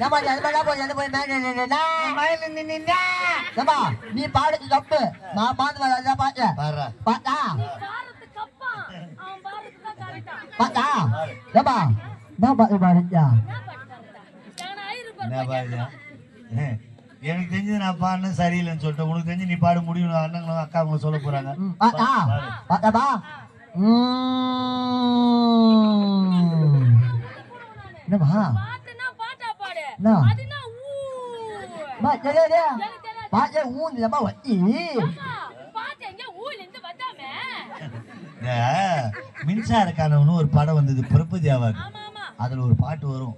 ஏமா அது மேல போய் எது போய் மேல நின்னா ஏமா நீ பாடுக்கு தப்பு. நான் பாத்து வரதா பாத்தேன் பாரு பாத்தா பாத்தா ஏமா நான் பாத்து பாருச்சா என்ன பண்ணிட்டாருடா எவனா ஆயிருப்பாரு என்ன பாரு எனக்கு தெரிஞ்சது நான் பாடினது சரியில்லைன்னு சொல்லிட்டேன். உனக்கு தெரிஞ்சு நீ பாட முடியும் அண்ணங்களும் அக்காங்களும் சொல்ல போறாங்க. பாத்தா பாத்தாபா என்னமா எனக்கு தெரியாது பாத்து ஊன் நம்ம வட்டி அம்மா, பாட்டு எங்க ஊர்ல இருந்து வந்தாமே இந்த மின்சார கனவுன்னு ஒரு படம் வந்தது ஆமா ஆமா அதுல ஒரு பாட்டு வரும்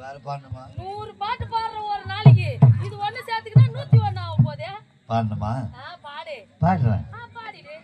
வேற பாடணுமா நூறு பாட்டு பாடுற ஒரு நாளைக்கு இது ஒண்ணு சேர்த்துக்கிட்டா நூத்தி ஒண்ணு ஆகும் போதே பாடணுமா பாடு பாடுறேன் பாடிடு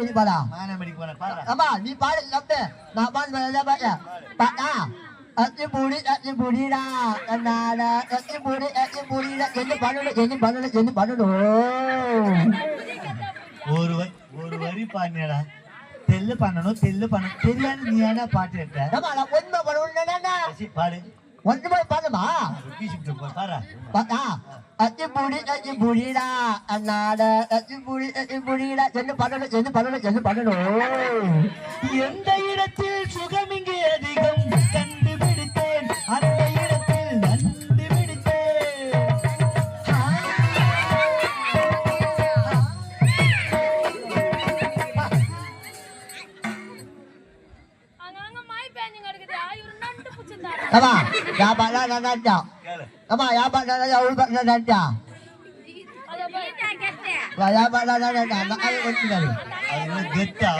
மழை பிடி போடா அம்மா நீ பாடு தப்பு நான் பாடு பண்ணல பாரு பாட்டா அத்தி பூடி அத்தி பூடிடா கண்ணாட அத்தி பூடி அத்தி பூடிடா என்ன பண்ணணும் என்ன பண்ணணும் என்ன பண்ணணும் ஒரு வரி ஒரு வரி பாடினடா. தெல்லு பண்ணணும் தெல்லு பண்ணணும். தெரியாது நீ ஏடா பாட்டு எடுத்த அம்மா நான் ஒன்றுமே பாடு. ஒன்றுமே பண்ணுமா பூடி அத்தி பூடிடா கண்ணாட அத்தி பூடி அத்தி பூடிடா என்ன பண்ணணும் என்ன பண்ணணும் என்ன பண்ணணும் எந்த இடத்தில் சுகம் இங்கே அதிகம்? கண்டுபிடித்தேன் அந்த இடத்தில் நண்டு பிடித்தேன். அங்கங்க மாய் பேஞ்சுங்க இருக்குது இவரு நண்டு புடிச்சிருந்தாரு. Apa? Dapat lah nak nanti. Apa? Nak ubat nak nanti. அத போய் Wah, dapat lah nak nanti. Nak ayo வெத்தா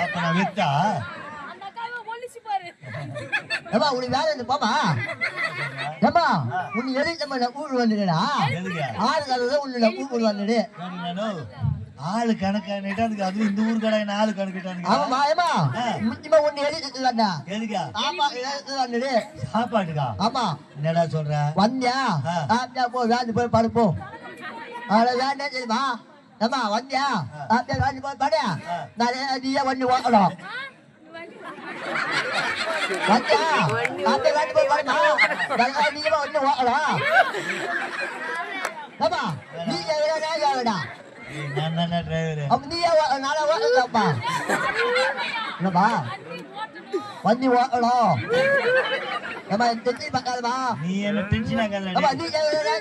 அந்த அக்காவை ஒளிச்சு பாரு Apa? Uli வேலை இந்த போமா. ஏமா உன் எலி நம்ம ஊர் வந்துடுடா ஆறு காலையில் உன்னை ஊர் வந்துடு ஆளு கணக்கானிட்டு அதுக்கு அது இந்த ஊர் கடை ஆளு கணக்கிட்டானுங்க உன்னை எலி இல்லடா எதுக்கா? ஆமா வந்துடு சாப்பாட்டுக்கா? ஆமா. என்னடா சொல்ற? வந்தியா. ஆப்பியா போ வேண்டு போய் படுப்போ அவ்வளோ வேண்டாம் தெரியுமா? ஏமா வந்தியா? ஆப்பியா வேண்டு போய் படு. நான் நீயே ஒன்று ஓட்டணும் வந்தியா? வேண்டு போய் படுமா? நான் நீயே ஏமா நீ ஏய், நான் தானே டிரைவர் அப்ப நீயே நாளை ஓட்டலாம்ப்பா என்னப்பா? வண்டி ஓட்டணும். ஏமா தெச்சி பார்க்காதமா நீ என்ன டென்ஷன் ஆகாத அப்பா நீ எவ்வளோடா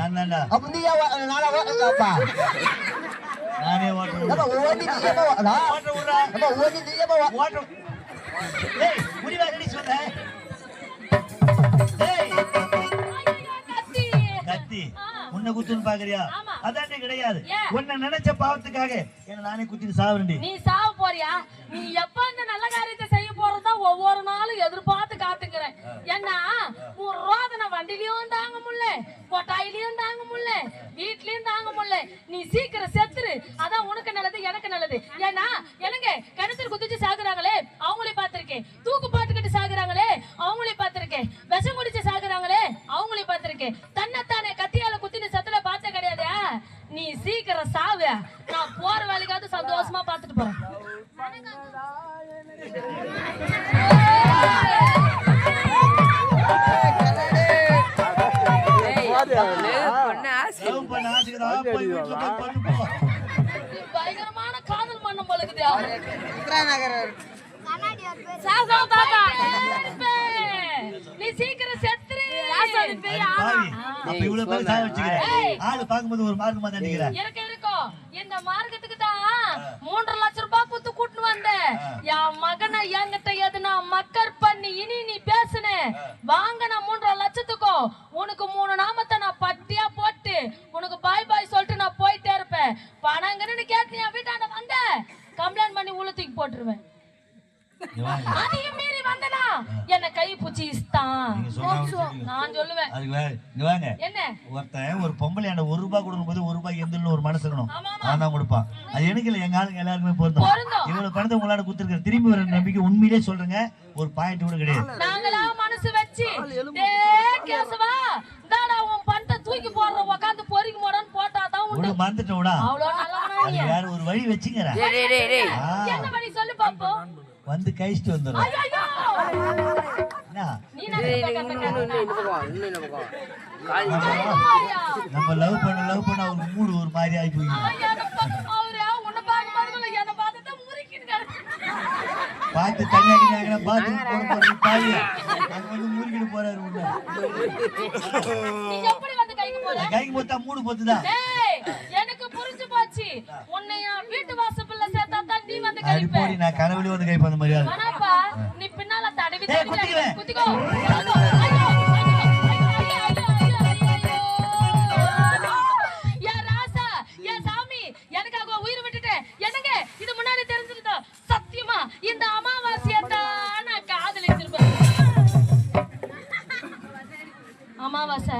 நான் தான்டா. அப்ப நீயே நாளை ஓட்டலாம்ப்பா நானே ஓட்டுறேன் நம்ம ஓடி நீயமா ஓடலாம் ஓட்ட விடுறா நம்ம ஓடி நீயமா ஓ- ஓட்ட ஏய் முடிவா ரெடி சொல்ற ஏய் கத்தி. கத்தி. உன்னை குத்துன்னு பாக்குறியா? ஆமா. அதாண்டி கிடையாது? உன்னை நினைச்ச பாவத்துக்காக என்ன நானே குத்திட்டு சாவரண்டி நீ சாவ போறியா? நீ எப்ப இந்த நல்ல காரியத்தை செய்ய போறதா ஒவ்வொரு நாளும் எதிர்பார்த்து காத்துக்கிறேன். ஏன்னா உன் ரோதனை வண்டிலயும் தாங்க முடியல கொட்டாயிலையும் தாங்க முடியல வீட்லயும் தாங்க முடியல. நீ சீக்கிரம் செத்துரு. அதான் உனக்கு நல்லது எனக்கு நல்லது. ஏன்னா எனக்கு கிணத்துல குதிச்சு சாகுறாங்களே அவங்களே பார்த்திருக்கேன். தூக்கு பாட்டுக்கிட்டு சாகுறாங்களே அவங்களே பார்த்திருக்கேன். விஷம் குடிச்சு சாகுறாங்களே அவங்களே பார்த்திருக்கேன். சீக்கிரம் சாவு. நான் போற வேலைக்காவது சந்தோஷமா பாத்துட்டு போறேன். பயங்கரமான காதல் மண்ணம் போலக்குது நீ சீக்கிரம் அப்ப இவ்வளவு பேர் சாக வச்சுக்கிறேன். ஆளு பார்க்கும்போது ஒரு மார்க்கமா தான் நிக்கிறேன். இருக்க இருக்கும் இந்த மார்க்கத்துக்கு தான் மூன்றரை லட்சம் ரூபாய் குத்து கூட்டின்னு வந்தேன். என் மகனை என்கிட்ட எதுனா மக்கர் பண்ணி இனி நீ பேசுன. வாங்கின மூன்றரை லட்சத்துக்கும் உனக்கு மூணு நாமத்தை நான் பட்டியா போட்டு உனக்கு பாய் பாய் சொல்லிட்டு நான் போயிட்டே இருப்பேன். பணங்கன்னு கேட்டு என் வீட்டாண்ட வந்த கம்ப்ளைண்ட் பண்ணி உள்ள தூக்கி போட்டுருவேன். அதையும் மீறி வந்தனா? என்ன கை பூச்சி இஸ்தான். நீங்க சொன்னா வச்சுக்கோங்க. நான் சொல்லுவேன். அதுக்கு வேற இங்க வாங்க. என்ன? ஒருத்தன் ஒரு பொம்பளை அந்த ஒரு ரூபாய் கொடுக்கும் போது ஒரு ரூபாய் எந்திரன்னு ஒரு மனசு இருக்கணும். அவன் தான் கொடுப்பான். அது எனக்கு இல்லை எங்க ஆளுங்க எல்லாருக்குமே பொருந்தும். இவ்வளவு பணத்தை உங்களால கொடுத்துருக்க திரும்பி வர நம்பிக்கை உண்மையிலே சொல்றேங்க. ஒரு பாயிண்ட் கூட கிடையாது. நாங்களா மனசு வச்சு? டே கேசவா இந்தாடா உன் பணத்தை தூக்கி போடுற உக்காந்து பொறிக்கு உண்டு. விடா அவ்வளோ நல்லவனா நீ. அது வேற ஒரு வழி வச்சுக்கிறேன். என்ன பண்ணி சொல்லு பாப்போம். வந்து கழிச்சிட்டு வந்துடும் ஐயோ என்ன? நீ என்ன நம்ம லவ் பண்ண லவ் பண்ண ஒரு மூடு ஒரு மாதிரி ஆகி போய் அவரு உன்னை பார்க்க பாருங்கள என்ன பார்த்துட்டு முறிக்கிட்டு பார்த்து தனியாக பார்த்து அங்க வந்து முறுக்கிட்டு போறாரு உள்ள நீ எப்படி வந்து கைக்கு போற கைக்கு போத்தா மூடு போத்துதான் டேய் எனக்கு புரிஞ்சு போச்சு. உன்னை என் வீட்டு வாசப்பல்ல கழிப்ப போடி நான் கனவுலயே வந்து அந்த மாதிரி ஆளு. வேணாப்பா நீ பின்னால தடவி தடவி. குத்திக்கோ. இந்த அமாவாசையத்தான் நான் காதலிச்சிருப்பேன். அமாவாசை?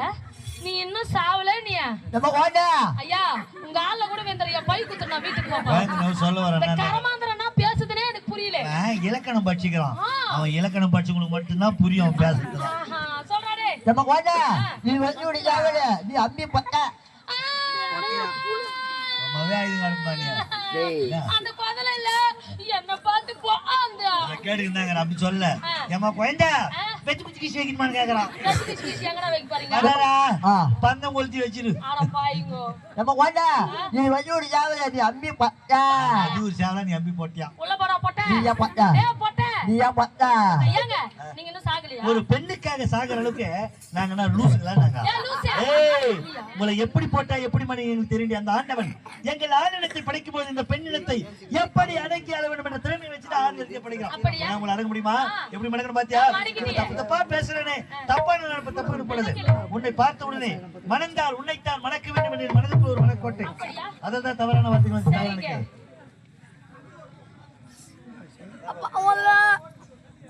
நீ இன்னும் சாவல நீ? நம்ம ஓட ஐயா உங்க ஆள்ல கூட வேந்தர் என் பை குத்துட்டு நான் வீட்டுக்கு சொல்ல வரேன் கரமாந்திரனா பேசுதுனே எனக்கு புரியல. அவன் இலக்கணம் படிச்சுக்கிறான். அவன் இலக்கணம் படிச்சவங்களுக்கு மட்டும்தான் புரியும் பேசுறது சொல்றாடே நம்ம ஓட நீ வந்து உடையாவல நீ அம்மி பட்ட. அந்த இல்ல. என்ன பார்த்து அந்த கேட்டுக்கிட்டாங்க அப்படி சொல்ல ஏமா குழந்தை? வெச்சு குச்சி கிச்சு வைக்கணுமான்னு கேக்குறான் ஆ. பந்தம் கொளுத்தி வச்சிரு. நம்ம ஓட நீ வந்து உடையாவல நீ அம்மி பட்ட அது ஒரு சேவலா நீ அம்பி போட்டியா? உள்ள போடா பொட்ட நீ ஏன் பட்ட? ஏ பொட்ட. நீ ஏன் பட்ட ஏங்க நீங்க இன்னும் சாகலையா? ஒரு பெண்ணுக்காக சாகுற அளவுக்கு நாங்க லூசுங்களா நாங்க ஏய் உங்களை எப்படி போட்டா எப்படி மணி எங்களுக்கு தெரியும் அந்த ஆண்டவன். எங்கள் ஆணினத்தை படைக்கும் போது இந்த பெண்ணினத்தை எப்படி அடக்கி ஆள வேண்டும் என்ற திறமை வச்சுட்டு ஆண்களுக்கு படைக்கிறோம்? நான் உங்களை அடக்க முடியுமா? எப்படி மடக்கணும் பாத்தியா. தப்பு தப்பா பேசுறேனே. தப்பான நினைப்பு தப்பு போடுது உன்னை பார்த்த உடனே மணந்தால் உன்னைத்தான் மணக்க வேண்டும் என்று மனதுக்கு ஒரு மனக்கோட்டை? அதான் தவறான வார்த்தைகள் தவறான கேள்வி.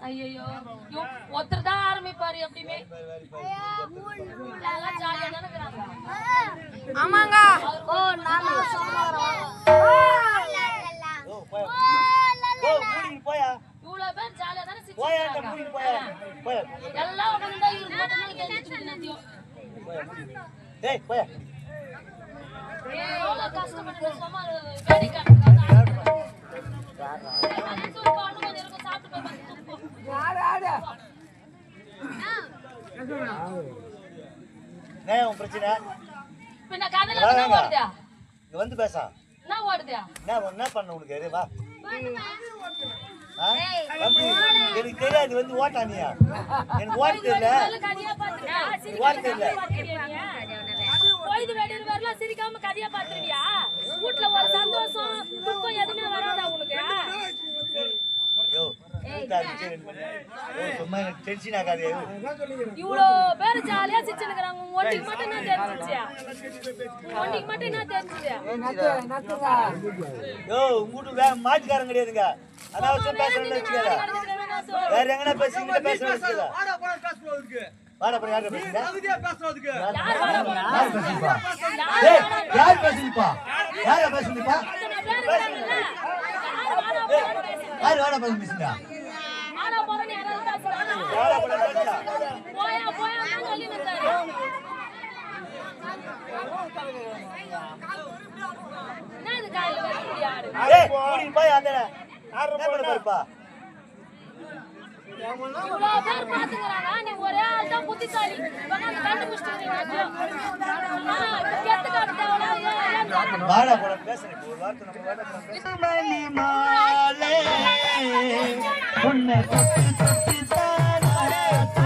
ஐயோ ஒருத்தர் தான் ஆரம்பிப்பாரு எப்படியுமே ஜாலியா தானே ஆமாங்க. ஓ மூடிட்டு போயா. இவ்வளவு பேர் ஜாலியா தானே போயா எல்லாம் எல்லாத்தையும். ஏய் போயா எவ்வளவு கஷ்டப்பட்டு சும்மா வேடி ஏன் உன் பிரச்சனை? என்ன ஓடுதா? இங்க வந்து பேசா. என்ன ஓடுதா? என்ன என்ன பண்ண உனக்கு? வா. எனக்கு தெரியாது வந்து ஓட்டானியா எனக்கு ஓட்ட தெரியல? ஓட்ட தெரியல. சிரிக்காம கதையா பாத்துருவியா வீட்டுல ஒரு சந்தோஷம் துக்கம் எதுவுமே வராதா உனக்கு யோ கூட்டா இருந்துச்சு, ரெண்டு மணி நேரம். யோ, சும்மா எனக்கு டென்ஷன் ஆகாது யோ. இவ்வளோ பேர் ஜாலியா சிரிச்சுனுக்குறாங்க உங்க ஒண்டிக்கு மட்டும் என்ன தெரிஞ்சிச்சியா உங்க ஒண்டிக்கு மட்டும் என்ன தெரிஞ்சுது? யோ உங்க வீட்டு வே மாட்டுக்காரன் கிடையாதுங்க. அனாவசியம் பேசுறேன்னு வச்சுக்காத வேற எங்கனா பேசி இங்க பேசுறேன்னு வச்சுக்காத வாடா போய் யார் போறா? யார் பேசுங்கப்பா ஏய் யார் பேசுங்கப்பா யாரா வாடா போறான்னு போய் அந்த என்ன இவ்வளவு பேர் பாத்துக்கிறாங்க நீ ஒரே ஆள் தான் புத்திசாலி உன்னை தொட்டு தொட்டு Yeah.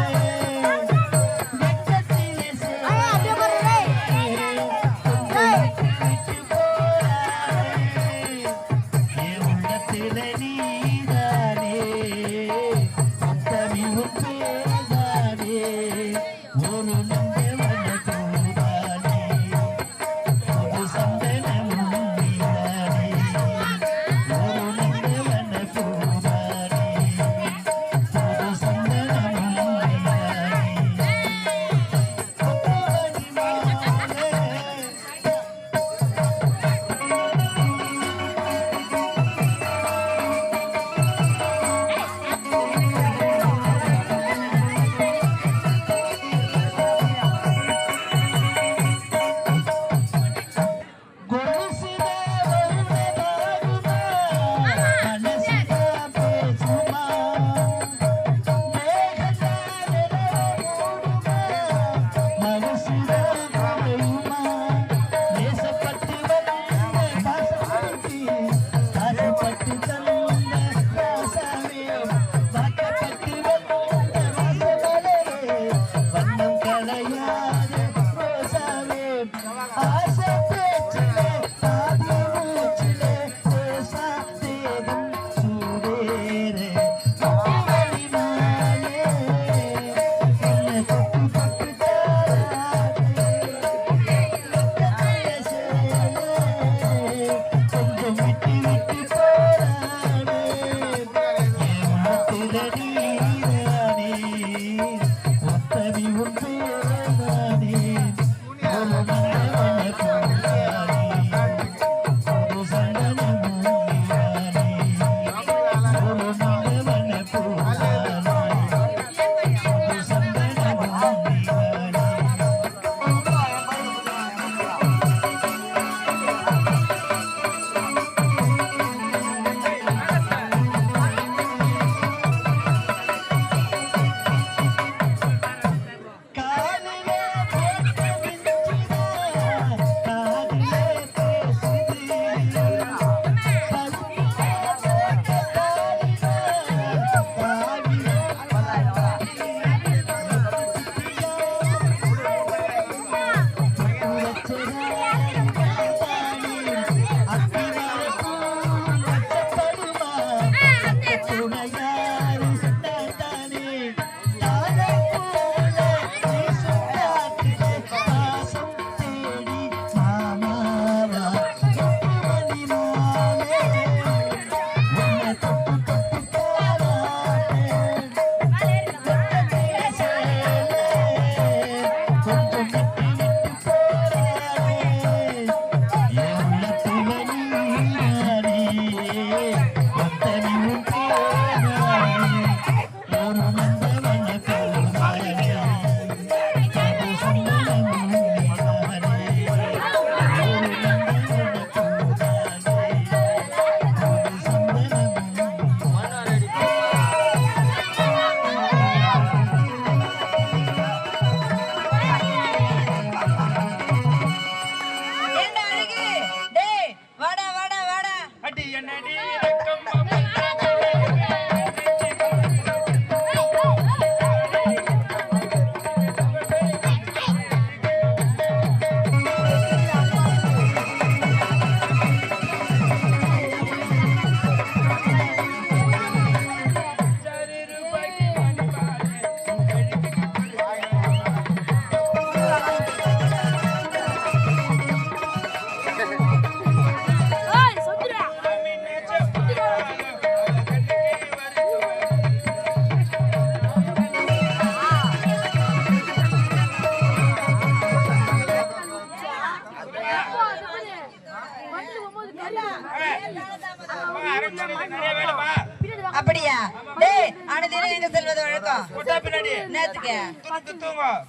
அனுதினம் எங்க செல்வது வழக்கம் நேத்துக்கு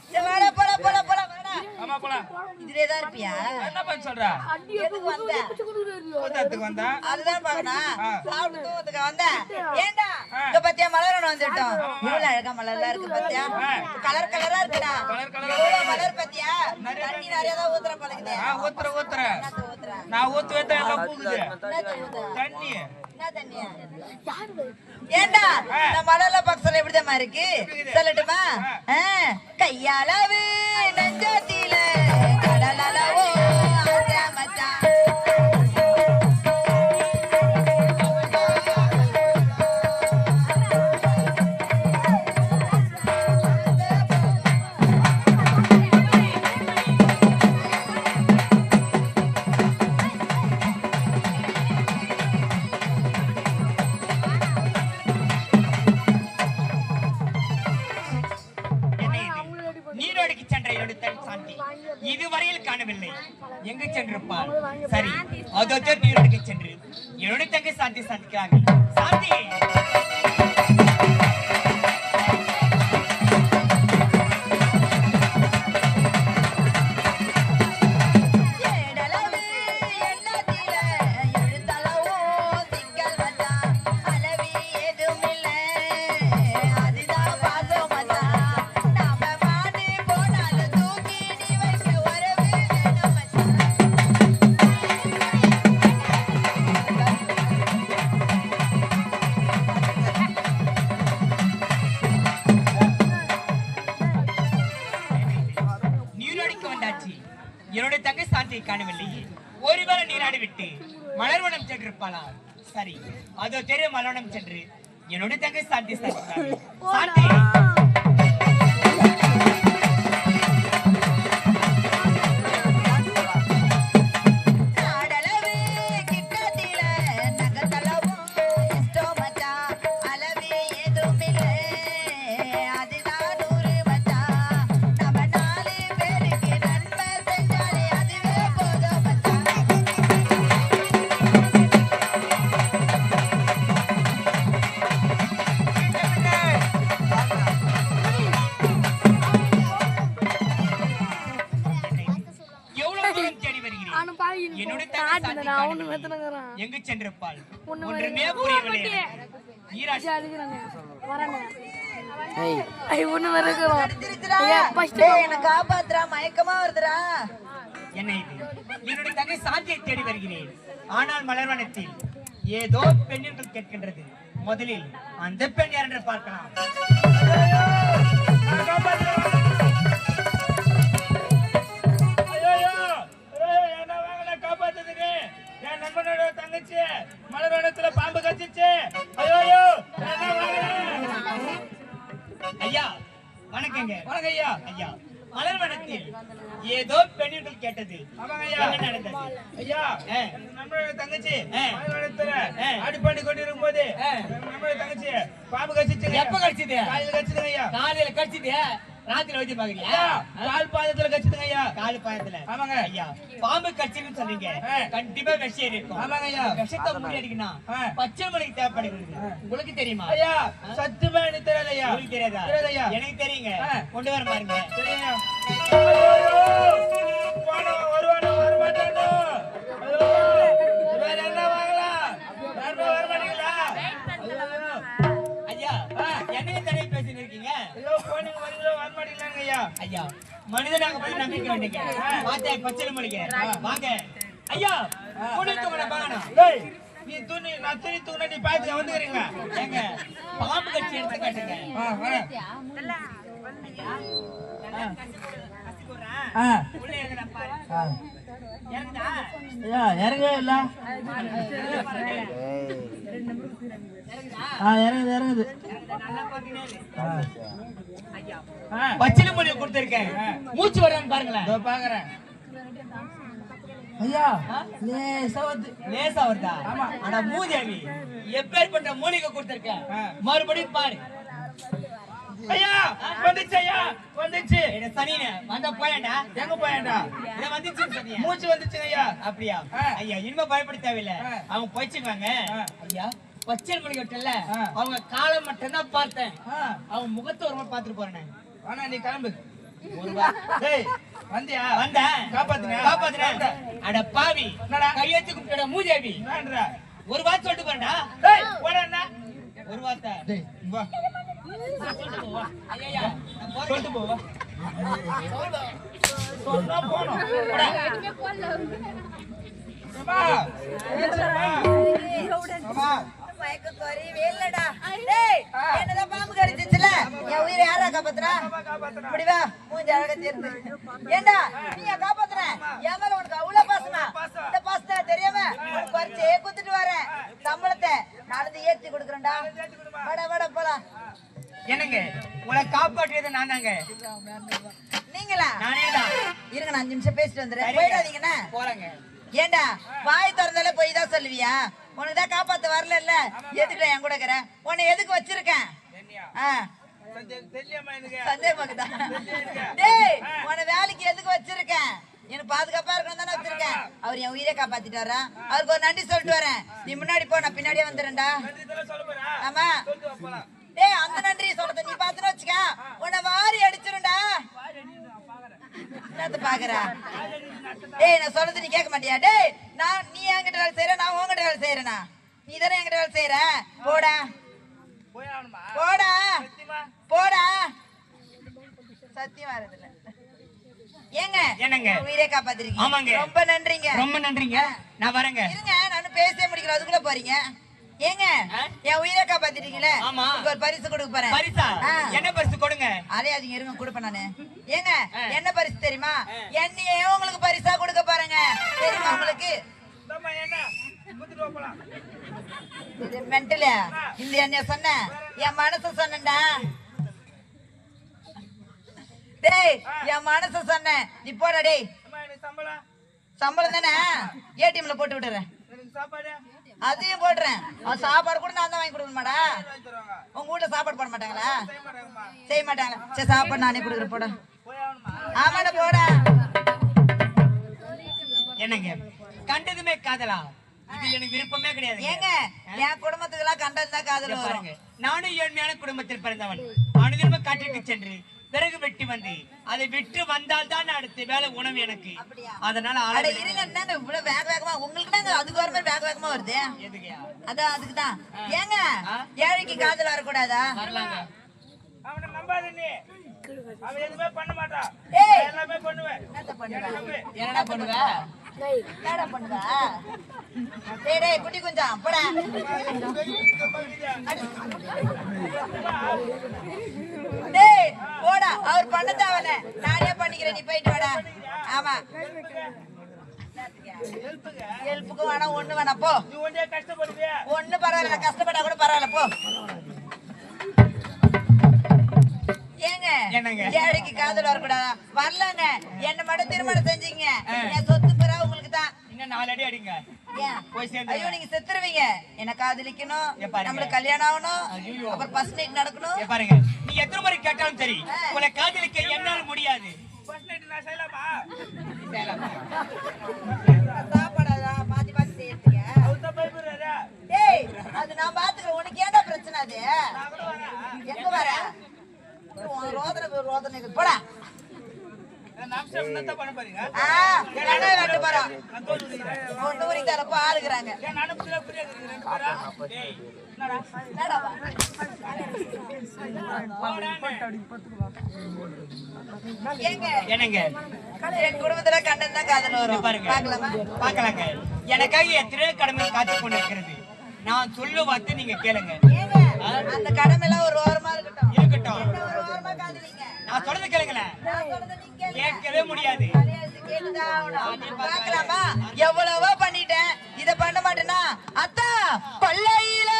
சரி, வாடா போடா போடா போடா வாடா. இதுலயே தான் இருப்பியா? எதுக்கு வந்த? அதுதான் பாக்கணும் சாப்பிட்டு தூக்கத்துக்கு வந்த? ஏண்டா? இங்க பாத்தியா மலர் வந்துட்டோம் இவ்வளவு அழகா மலர்லாம் இருக்கு பாத்தியா? கலர். கலரா இருக்குடா. எவ்வளவு மலர் பாத்தியா? தண்ணி நிறைய தான் ஊத்துற பழகுது. ஊத்துற ஊத்துற? நான் ஊத்து வைத்த எல்லாம் பூக்குது. என்னத்த ஊத்துற? தண்ணி. என்ன ஏண்டா? இந்த மலர்ல பக்கத்துல எப்படிதாம்மா இருக்கு? சொல்லட்டுமா? ஆ, கையளவு நெஞ்சத்தில. happy மயக்கமா வருதுடா. என்ன இது. என்னுடைய தங்கை சாந்தியை தேடி வருகிறேன். ஆனால் மலர்வனத்தில் ஏதோ பெண்ணிற்கு கேட்கின்றது. முதலில் அந்த பெண் யார் என்று பார்க்கலாம். நண்பனோட தங்கச்சி மலர்வனத்துல பாம்பு கச்சிச்சு ஐயோ ஐயா. வணக்கங்க. வணக்கம் ஐயா. ஐயா மலர்வனத்தில் ஏதோ பெண்ணிற்கு கேட்டது. ஐயா. நடந்தது. நம்மளோட தங்கச்சி ஆ. மலைவனத்துல ஆ. அடிப்பாண்டி கொண்டு இருக்கும்போது ஆ. நம்மளோட தங்கச்சி பாம்பு கச்சிச்சு எப்ப கடிச்சது? காலையில கச்சிதுங்க ஐயா. காலையில கடிச்சது? ராத்திரி வச்சு பாக்குறியா கால் பாதத்துல கச்சிதுங்க ஐயா. காலு பாயத்துல ஆமாங்க. ஐயா பாம்பு கடிச்சுன்னு சொன்னீங்க. ஆ. கண்டிப்பா விஷம் இருக்கும் ஆமாங்க ஐயா. விஷத்தை முறியடிக்கணும் ஆ. பச்சை மலைக்கு தேவைப்படுகிறது. உங்களுக்கு தெரியுமா? ஐயா சத்துமே எனக்கு தெரியல ஐயா. உங்களுக்கு தெரியாதா? தெரியாது ஐயா. எனக்கு தெரியுங்க. கொண்டு வர பாருங்க. வருவானோ வேற என்ன வாங்கலாம் வர மாட்டீங்களா ஐயோ என்னைய பேசிட்டு இருக்கீங்க? ஐயோ போனீங்க. ஐயா ஐயா. மனிதனாக பத்தி நம்பிக்கை வேண்டிங்க பார்த்தா பச்சை மொழிங்க வாங்க. ஐயா குடித்து உங்களை பார்க்கணும் டேய் நீ துணி நான் துணி தூண நீ பாத்து வந்துக்கிறீங்க ஏங்க பாம்பு கட்சி எடுத்து காட்டுங்க. ஆ. வரேன் ஆ உள்ள இருக்கிற பாரு ஆ இறங்குதா? ஐயா இறங்க இல்ல இறங்குதா? இறங்குது பச்சில மொழி கொடுத்திருக்கேன். மூச்சு வரான்னு பாருங்களேன். பாக்குறேன். ஐயா லேசா வந்து லேசா வருதா? ஆனா மூதேவி எப்பேற்பட்ட மூலிகை கொடுத்திருக்கேன். ஆ. மறுபடியும் பாரு. ஐயா வந்துச்சு ஐயா வந்துச்சு. சனினே வந்தா போயேன்டா எங்க போயேன்டா இத மூச்சு வந்துச்சுங்க ஐயா. அப்படியா. ஐயா இனிமே பயப்பட தேவையில்ல. அவங்க போயிச்சுக்குவாங்க. ஐயா பச்சை மொழி கட்டல. அவங்க காலை மட்டும் தான் பார்த்தேன் அவங்க முகத்தை ஒரு முறை பார்த்துட்டு போறேன் வேணா நீ கிளம்பு. ஒரு வந்தியா? வந்தேன் காப்பாத்துனியா? காப்பாத்துறேன் அட பாவி? கையெழுத்து கும்பிட்ட மூதேவி. ஒரு வார்த்தை சொல்லிட்டு போறேன்டா. போடா ஒரு வார்த்தை. சொல்லிட்டு சொன்னா இல்லடா. என்னதான் பாம்பு கடிச்சிச்சுல? என் உயிரை யாரா காப்பாத்துறா? இப்படி மூஞ்சி அழகா தெரியுது. ஏண்டா, நீயா காப்பாத்துற? என் மேல உனக்கு அவ்வளவு பாசமா? இந்த பாசத்தை தெரியாம உனக்கு குத்துட்டு வரேன். சம்பளத்தை நடந்து ஏத்தி கொடுக்குறேன்டா. வட வட போலாம். என்னங்க? உங்களை காப்பாற்றியது நான் தாங்க நீங்களா? நானே தான் இருங்க, நான் அஞ்சு நிமிஷம் பேசிட்டு வந்துடுறேன். போயிடாதீங்கண்ணே. போறேங்க. ஏண்டா வாய் திறந்தாலே போய் தான் சொல்லுவியா? உனக்கு தான் காப்பாத்த வரல இல்ல எதுக்கு என் கூட இருக்கிற. உன்னை எதுக்கு வச்சிருக்கேன்? ஆ. சந்தேகமாக்குதா? டேய் உன்னை வேலைக்கு எதுக்கு வச்சிருக்கேன்? எனக்கு பாதுகாப்பா இருக்கணும் தானே வச்சிருக்கேன். அவர் என் உயிரை காப்பாத்திட்டாரா அவருக்கு ஒரு நன்றி சொல்லிட்டு வரேன். நீ முன்னாடி போ நான் பின்னாடியே வந்துடுறேன்டா. ஆமா. டேய் அந்த நன்றி சொல்றத. நீ பாத்துன்னு வச்சுக்க. உன்னை வாரி அடிச்சிருண்டா என்னத்த பாக்குறா? டேய் நான் சொல்றது நீ கேட்க மாட்டியா? டேய் நான் நீ என்கிட்ட வேலை செய்யற நான் உன்கிட்ட வேலை செய்யறேனா நீ தானே என்கிட்ட வேலை செய்யற போடா. போடா. போடா. சத்தியம் வரதில்ல ஏங்க என்னங்க? உயிரை காப்பாத்திருக்கீங்க. ஆமாங்க. ரொம்ப நன்றிங்க. ரொம்ப நன்றிங்க. நான் வரேங்க. இருங்க நானும் பேசவே முடிக்கல அதுக்குள்ள போறீங்க. ஏங்க? என் உயிரை காப்பாத்திட்டீங்களே? ஆமா. ஒரு பரிசு கொடுக்க போறேன். பரிசா? ஆ. என்ன பரிசு கொடுங்க? அலையாதீங்க இருங்க கொடுப்பேன் நானு. ஏங்க என்ன பரிசு தெரியுமா? என்னையே உங்களுக்கு பரிசா கொடுக்க பாருங்க தெரியுமா உங்களுக்கு? இது மென்டல இந்த என்னைய சொன்ன? என் மனசு சொன்னேன்டா. டேய் என் மனசு சொன்னேன் நீ போடா டேய். சம்பளம். தானே? ஏடிஎம்ல போட்டு விட்டுறேன். அதையும் போடுறேன். அது சாப்பாடு கூட நான் தான் வாங்கி கொடுக்கணுமாடா உங்க வீட்ல சாப்பாடு போட மாட்டாங்களா? செய்ய மாட்டாங்களா? சரி சாப்பாடு நானே கொடுக்குறேன் போடா. ஆமாடா போடா. என்னங்க? கண்டதுமே காதலா? இது எனக்கு விருப்பமே கிடையாது ஏங்க என் குடும்பத்துக்கு எல்லாம் கண்டது தான் காதல் பாருங்க. நானும் ஏழ்மையான குடும்பத்தில் பிறந்தவன். அனுதினமா காட்டிட்டு சென்று விறகு வெட்டி வந்து அதை விட்டு வந்தால் தான் அடுத்த வேலை உணவு எனக்கு? அதனால இருங்க இவ்வளவு வேக வேகமா உங்களுக்கு தாங்க அதுக்கு வர மாதிரி வேக வேகமா வருது. எதுக்குயா அதான் அதுக்கு தான் ஏங்க ஏழைக்கு காதல் வரக்கூடாதா? வரலாங்க. அவனை நம்பாத நீ. அவன் எதுவுமே பண்ண மாட்டான். ஏய்! எல்லாமே பண்ணுவேன். என்னடா பண்ணுவ? என்னடா பண்ணுவ? டேய் டேய் குட்டி குஞ்சம் போடா. டேய் அவர் பண்ணத அவன. நானே பண்ணிக்கிறேன் நீ போயிட்டு வாடா. ஆமா. ஹெல்ப்புக்கு வேணாம் ஒண்ணு வேணாம் போ. ஒண்ணு பரவாயில்ல கஷ்டப்பட்டா கூட பரவாயில்ல போ. ஏங்க? ஏழைக்கு காதல் வரக்கூடாதா? வரலங்க. என்ன மட்டும் திருமணம் செஞ்சீங்க. என் சொத்து பிறா உங்களுக்கு தான். அடிங்க. ஐயோ நீங்க செத்துருவீங்க. என்ன காதலிக்கணும். நம்மளுக்கு கல்யாணம் ஆகணும். அப்புறம் ஃபர்ஸ்ட் நைட் நடக்கணும். பாருங்க. நீ எத்தனை முறை கேட்டாலும் சரி உங்களை காதலிக்க என்னால் முடியாது. அது நான் பாத்துக்கிறேன். உனக்கு ஏன்டா பிரச்சனை அது? எங்க வர? உன் ரோதனை ரோதனை. போடா. ஆளுக்குறாங்க ஏன் நானும் ஏங்க என்னங்க என் குடும்பத்துல கண்ணன் தான் காதல் இங்க வரும் பாருங்க பாக்கலாமா பார்க்கலாங்க எனக்காக எத்தனையோ கடமை காத்து கொண்டிருக்கிறது நான் சொல்ல பார்த்து நீங்க கேளுங்க அந்த கடமை எல்லாம் ஒரு ஓரமா இருக்கட்டும் இருக்கட்டும் நான் சொல்றது கேளுங்களேன். கேட்கவே முடியாது. எவ்வளவோ பண்ணிட்டேன். இத பண்ண மாட்டேன்னா அத்தா பள்ளையில